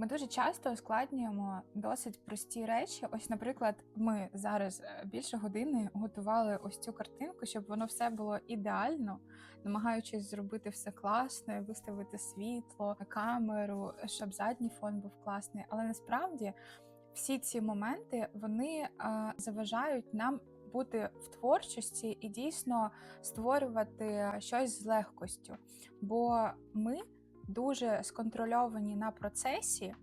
Ми дуже часто ускладнюємо досить прості речі. Ось, наприклад, ми зараз е, більше години готували ось цю картинку, щоб воно все було ідеально, намагаючись зробити все класно, виставити світло, камеру, щоб задній фон був класний. Але насправді всі ці моменти вони а, заважають нам. Бути в творчості і дійсно створювати щось з легкостю, бо ми дуже сконтрольовані на процесі,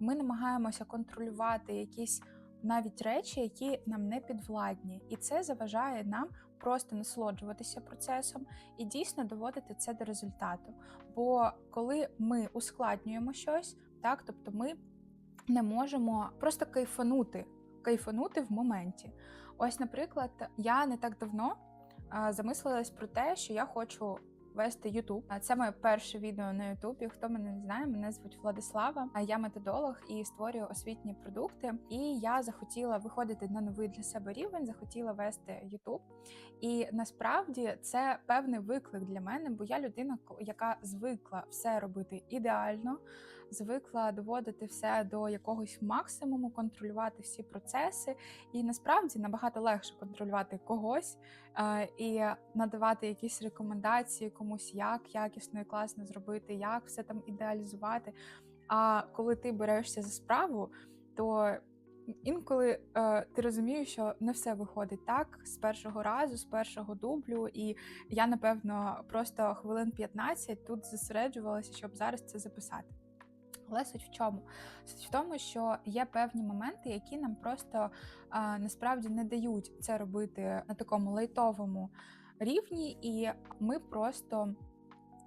ми намагаємося контролювати якісь навіть речі, які нам не підвладні, і це заважає нам просто насолоджуватися процесом і дійсно доводити це до результату. Бо коли ми ускладнюємо щось, так тобто ми не можемо просто кайфанути, кайфанути в моменті. Ось, наприклад, я не так давно замислилась про те, що я хочу вести Ютуб. Це моє перше відео на Ютубі. Хто мене не знає, мене звуть Владислава. Я методолог і створюю освітні продукти. І я захотіла виходити на новий для себе рівень, захотіла вести Ютуб. І насправді це певний виклик для мене, бо я людина, яка звикла все робити ідеально, звикла доводити все до якогось максимуму, контролювати всі процеси. І насправді набагато легше контролювати когось і надавати якісь рекомендації комусь, як якісно і класно зробити, як все там ідеалізувати. А коли ти берешся за справу, то Інколи е, ти розумієш, що не все виходить так з першого разу, з першого дублю, і я напевно просто хвилин 15 тут зосереджувалася, щоб зараз це записати. Але суть в чому? Суть в тому, що є певні моменти, які нам просто а, насправді не дають це робити на такому лайтовому рівні, і ми просто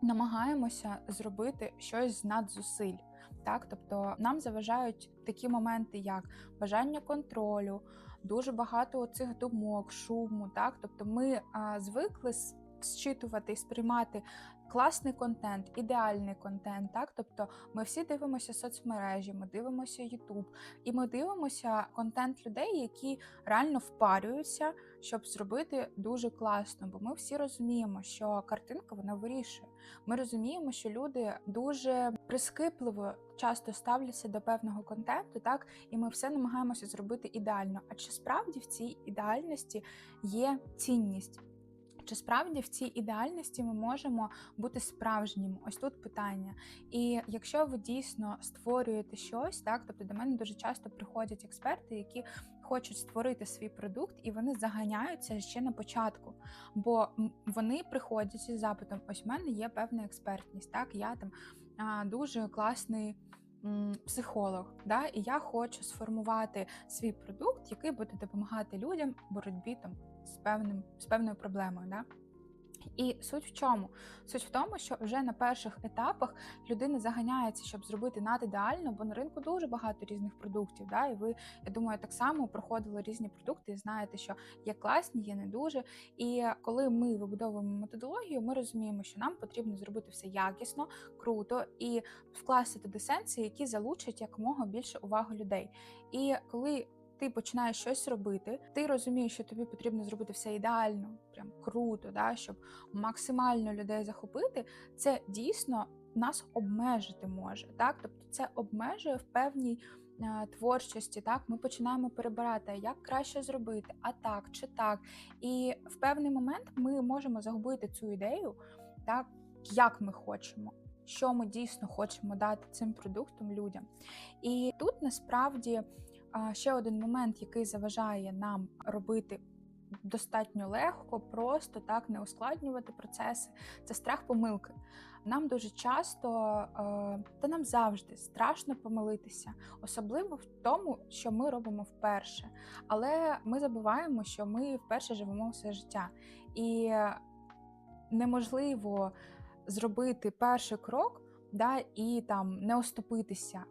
намагаємося зробити щось з надзусиль. Так, тобто нам заважають такі моменти, як бажання контролю, дуже багато цих думок, шуму. Так, тобто ми а, звикли зчитувати і сприймати класний контент, ідеальний контент. Так, тобто ми всі дивимося соцмережі, ми дивимося Ютуб, і ми дивимося контент людей, які реально впарюються, щоб зробити дуже класно. Бо ми всі розуміємо, що картинка вона вирішує. Ми розуміємо, що люди дуже прискіпливо часто ставляться до певного контенту, так і ми все намагаємося зробити ідеально. А чи справді в цій ідеальності є цінність? Чи справді в цій ідеальності ми можемо бути справжніми? Ось тут питання. І якщо ви дійсно створюєте щось, так тобто до мене дуже часто приходять експерти, які хочуть створити свій продукт, і вони заганяються ще на початку. Бо вони приходять із запитом: ось в мене є певна експертність, так я там дуже класний. Психолог, да, і я хочу сформувати свій продукт, який буде допомагати людям в боротьбі там з певним з певною проблемою. Да? І суть в чому? Суть в тому, що вже на перших етапах людина заганяється, щоб зробити надідеально, бо на ринку дуже багато різних продуктів. Да? І ви, я думаю, так само проходили різні продукти і знаєте, що є класні, є не дуже. І коли ми вибудовуємо методологію, ми розуміємо, що нам потрібно зробити все якісно, круто і вкласти туди сенси, які залучать якомога більше уваги людей. І коли ти починаєш щось робити, ти розумієш, що тобі потрібно зробити все ідеально, прям круто, да, щоб максимально людей захопити, це дійсно нас обмежити може. Так, тобто це обмежує в певній. Е, творчості, так, ми починаємо перебирати, як краще зробити, а так чи так. І в певний момент ми можемо загубити цю ідею, так, як ми хочемо, що ми дійсно хочемо дати цим продуктом людям. І тут насправді ще один момент, який заважає нам робити достатньо легко, просто так не ускладнювати процеси, це страх помилки. Нам дуже часто, та нам завжди страшно помилитися, особливо в тому, що ми робимо вперше. Але ми забуваємо, що ми вперше живемо все життя. І неможливо зробити перший крок да, і там не оступитися.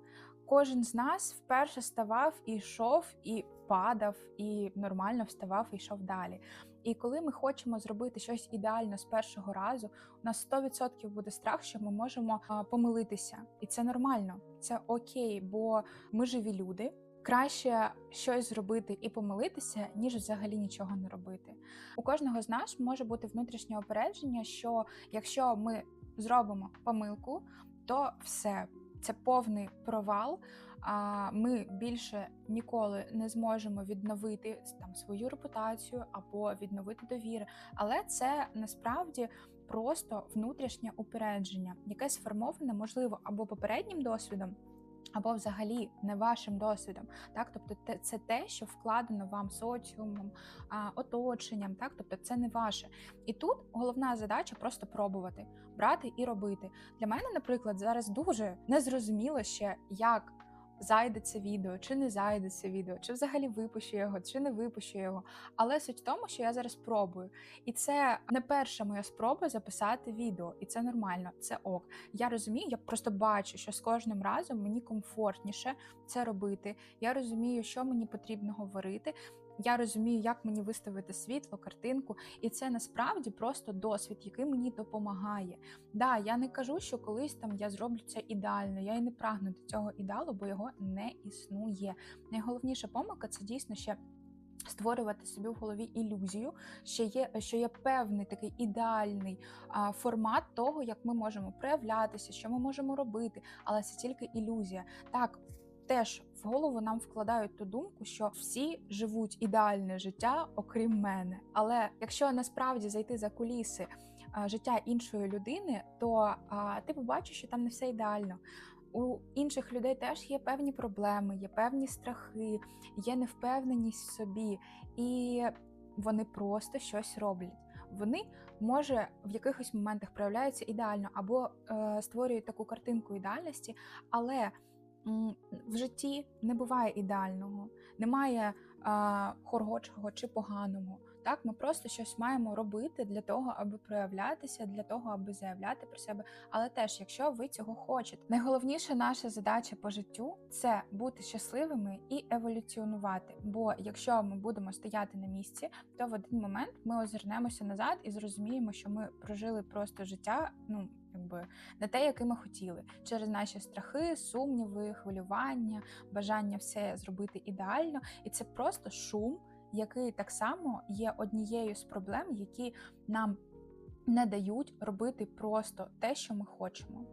Кожен з нас вперше ставав і йшов, і падав, і нормально вставав і йшов далі. І коли ми хочемо зробити щось ідеально з першого разу, у нас 100% буде страх, що ми можемо помилитися, і це нормально, це окей, бо ми живі люди. Краще щось зробити і помилитися, ніж взагалі нічого не робити. У кожного з нас може бути внутрішнє опередження, що якщо ми зробимо помилку, то все це повний провал. А ми більше ніколи не зможемо відновити там свою репутацію або відновити довіри. Але це насправді просто внутрішнє упередження, яке сформоване можливо або попереднім досвідом або взагалі не вашим досвідом. Так, тобто, це те, що вкладено вам соціумом, оточенням, так, тобто це не ваше. І тут головна задача просто пробувати, брати і робити. Для мене, наприклад, зараз дуже незрозуміло ще, як зайде це відео, чи не зайде це відео, чи взагалі випущу його, чи не випущу його. Але суть в тому, що я зараз пробую. І це не перша моя спроба записати відео, і це нормально, це ок. Я розумію, я просто бачу, що з кожним разом мені комфортніше це робити. Я розумію, що мені потрібно говорити. Я розумію, як мені виставити світло, картинку, і це насправді просто досвід, який мені допомагає. Да, я не кажу, що колись там я зроблю це ідеально. Я і не прагну до цього ідеалу, бо його не існує. Найголовніша помилка це дійсно ще. Створювати собі в голові ілюзію, що є що є певний такий ідеальний а, формат того, як ми можемо проявлятися, що ми можемо робити, але це тільки ілюзія. Так, теж в голову нам вкладають ту думку, що всі живуть ідеальне життя, окрім мене. Але якщо насправді зайти за куліси життя іншої людини, то а, ти побачиш, що там не все ідеально. У інших людей теж є певні проблеми, є певні страхи, є невпевненість в собі, і вони просто щось роблять. Вони може в якихось моментах проявляються ідеально або е, створюють таку картинку ідеальності, але в житті не буває ідеального, немає а, хоргочого чи поганого. Так, ми просто щось маємо робити для того, аби проявлятися, для того, аби заявляти про себе. Але теж, якщо ви цього хочете, найголовніша наша задача по життю це бути щасливими і еволюціонувати. Бо якщо ми будемо стояти на місці, то в один момент ми озирнемося назад і зрозуміємо, що ми прожили просто життя. Ну якби не те, яке ми хотіли, через наші страхи, сумніви, хвилювання, бажання все зробити ідеально, і це просто шум, який так само є однією з проблем, які нам не дають робити просто те, що ми хочемо.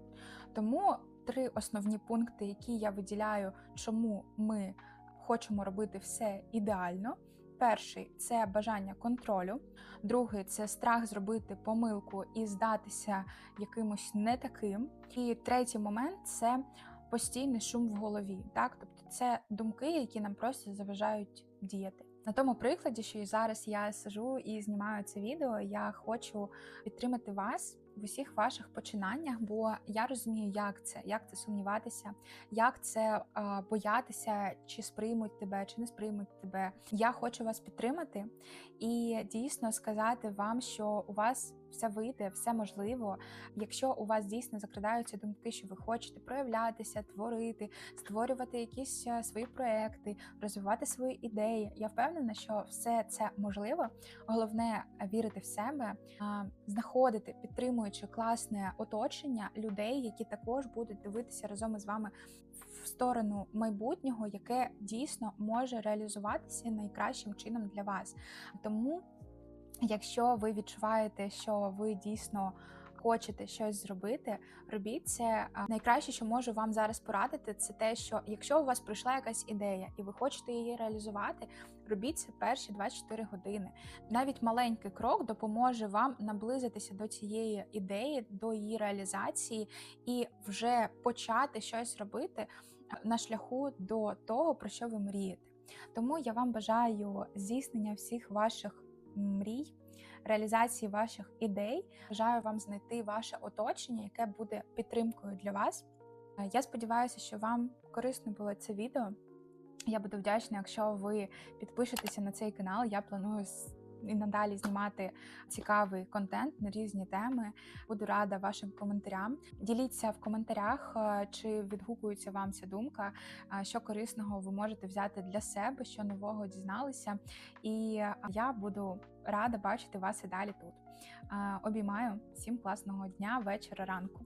Тому три основні пункти, які я виділяю, чому ми хочемо робити все ідеально. Перший це бажання контролю, другий це страх зробити помилку і здатися якимось не таким. І третій момент це постійний шум в голові. Так, тобто це думки, які нам просто заважають діяти. На тому прикладі, що і зараз я сижу і знімаю це відео, я хочу підтримати вас в усіх ваших починаннях, бо я розумію, як це, як це сумніватися, як це а, боятися, чи сприймуть тебе, чи не сприймуть тебе. Я хочу вас підтримати і дійсно сказати вам, що у вас все вийде, все можливо. Якщо у вас дійсно закрадаються думки, що ви хочете проявлятися, творити, створювати якісь е, свої проекти, розвивати свої ідеї. Я впевнена, що все це можливо. Головне вірити в себе, знаходити підтримуючи класне оточення людей, які також будуть дивитися разом із вами. В сторону майбутнього, яке дійсно може реалізуватися найкращим чином для вас, тому Якщо ви відчуваєте, що ви дійсно хочете щось зробити, робіть це. Найкраще, що можу вам зараз порадити, це те, що якщо у вас прийшла якась ідея і ви хочете її реалізувати, робіть це перші 24 години. Навіть маленький крок допоможе вам наблизитися до цієї ідеї, до її реалізації і вже почати щось робити на шляху до того, про що ви мрієте. Тому я вам бажаю здійснення всіх ваших мрій, реалізації ваших ідей. Бажаю вам знайти ваше оточення, яке буде підтримкою для вас. Я сподіваюся, що вам корисно було це відео. Я буду вдячна, якщо ви підпишетеся на цей канал. Я планую і надалі знімати цікавий контент на різні теми. Буду рада вашим коментарям. Діліться в коментарях, е, чи відгукується вам ця думка, е, що корисного ви можете взяти для себе, що нового дізналися. І е, я буду рада бачити вас і далі тут. Обіймаю всім класного дня, вечора, ранку.